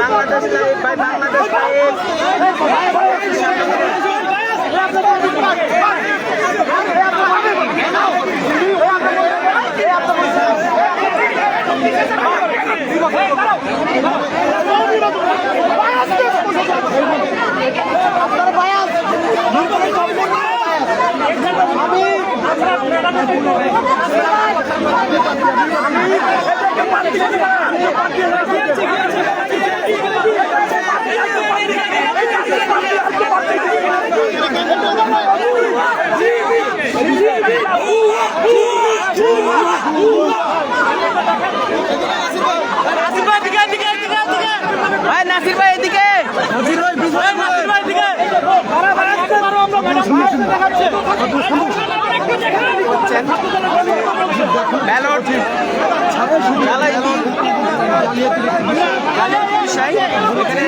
Bangladesh live ভাই Bangladesh live ভাই নাসির ভাই এদিকে ব্যালট জ্বালাই জালিয়াতি বিষয় এখানে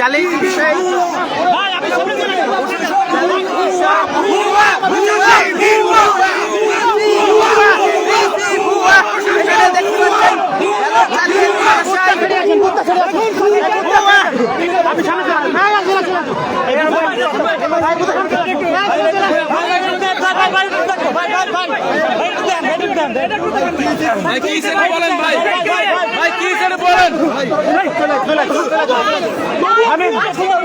জালিয়াতি বিষয় ভাই কি বলেন ভাই? ভাই কি বলেন?